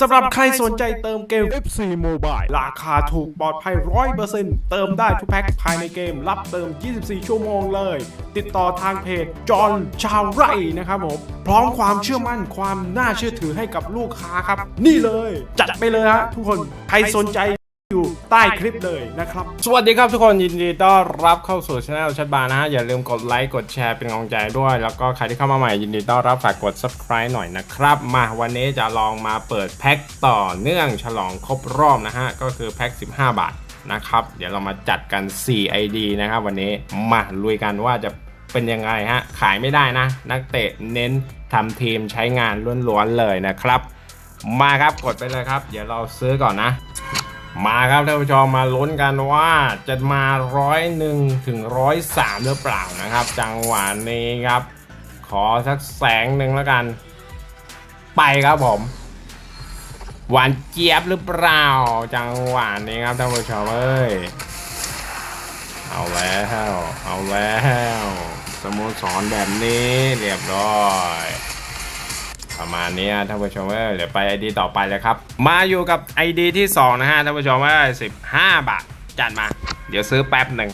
สำหรับใครสนใจเติมเกม FC Mobile ราคาถูกปลอดภัย 100%เติมได้ทุกแพ็คภายในเกม รับเติม 24 ชั่วโมงเลย ติดต่อทางเพจจอห์นชาวไร่นะครับผม พร้อมความเชื่อมั่นความน่าเชื่อถือให้กับลูกค้าครับ นี่เลย จัดไปเลยฮะทุกคน ใครสนใจอยู่ ใต้คลิปเลยนะครับ สวัสดีครับทุกคนยินดีต้อนรับเข้าสู่ช anel ชัดบาร์นะฮะอย่าลืมกดไลค์กดแชร์เป็นกำลังใจด้วย แล้วก็ใครที่เข้ามาใหม่ยินดีต้อนรับฝากกด subscribe หน่อยนะครับ มาวันนี้จะลองมาเปิดแพ็คต่อเนื่องฉลองครบรอบนะฮะก็คือแพ็ค15 บาทนะครับ เดี๋ยวเรามาจัดกัน 4 ID นะครับวันนี้มาลุยกันว่าจะเป็นยังไงฮะขายไม่ได้นะ นักเตะเน้นทำทีมใช้งานล้วนๆเลยนะครับ มาครับกดไปเลยครับ เดี๋ยวเราซื้อก่อนนะ มาครับท่านผู้ชมมาลุ้นกันว่าจะมาร้อยหนึ่งถึงร้อยสามหรือเปล่านะครับ จังหวะนี้ครับ ขอสักแสงหนึ่งแล้วกัน ไปครับผมหวานเจี๊ยบหรือเปล่า จังหวะนี้ครับท่านผู้ชมเอ้ยเอาแล้วเอาแล้วสโมสรแบบนี้เรียบร้อย ประมาณนี้ท่านผู้ชมเอ้ยเดี๋ยวไป ID ต่อไปเลยครับ มาอยู่กับ ID ที่ 2 นะฮะท่านผู้ชมเอ้ย15บาทจัดมา เดี๋ยวซื้อแป๊บหนึ่ง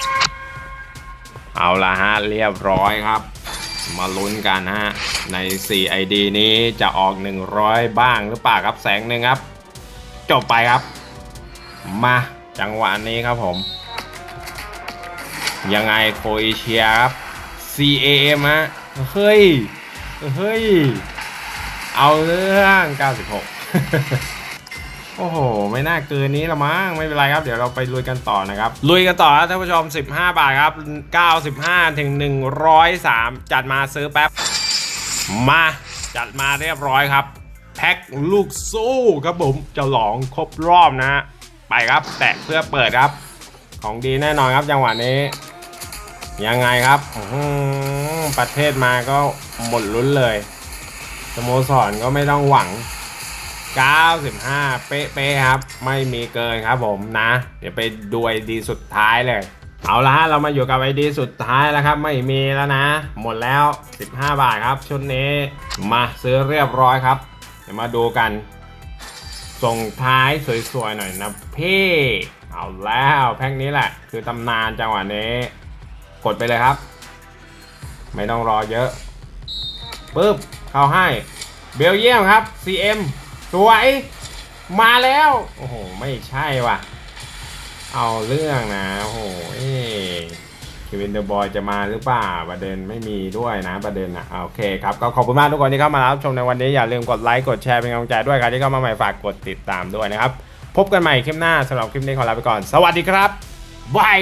เอาละฮะเรียบร้อยครับ มาลุ้นกันฮะ ใน 4 ID นี้จะออก 100 บ้างหรือเปล่าครับแสงหนึ่งครับ จบไปครับ มาจังหวะนี้ครับผม ยังไงโคเอเชียครับ CAM ฮะเฮ้ย เฮ้ย เอาเรื่อง 96 โอ้โห ไม่น่าเกินนี้ละมั้ง ไม่เป็นไรครับ เดี๋ยวเราไปลุยกันต่อนะครับ ลุยกันต่อครับท่านผู้ชม 15 บาทครับ 95 ถึง 103 จัดมาซื้อแป๊บ มา จัดมาเรียบร้อยครับ แพ็คลูกสู้ครับผมจะหลองครบรอบนะฮะ ไปครับ แตะเพื่อเปิดครับ ของดีแน่นอนครับจังหวะนี้ ยังไงครับอื้อหือประเทศมาก็หมดลุ้นเลย สโมสรก็ไม่ต้องหวัง 95 เป๊ะๆครับ ไม่มีเกินครับผมนะ เดี๋ยวไปดูไอดีสุดท้ายเลย เอาละฮะ เรามาอยู่กับไอดีสุดท้ายแล้วครับ ไม่มีแล้วนะ หมดแล้ว 15 บาทครับ ชุดนี้มาซื้อเรียบร้อยครับ เดี๋ยวมาดูกัน ส่งท้ายสวยๆหน่อยนะพี่เอาแล้วแพ็คนี้แหละ คือตำนานจังหวะนี้ กดไปเลยครับ ไม่ต้องรอเยอะปึ๊บ เข้าให้ เบลเยียมครับ CM สวย มาแล้ว โอ้โห ไม่ใช่ว่ะ เอาเรื่องนะ โอ้โหเควินเดอร์บอยจะมาหรือเปล่า ประเด็นไม่มีด้วยนะประเด็นนะโอเคครับก็ขอบคุณมากทุกคนที่เข้ามารับชมในวันนี้ อย่าลืมกดไลค์กดแชร์เป็นกำลังใจด้วยใครที่เข้ามาใหม่ฝากกดติดตามด้วยนะครับ พบกันใหม่คลิปหน้าสำหรับคลิปนี้ขอลาไปก่อน สวัสดีครับบาย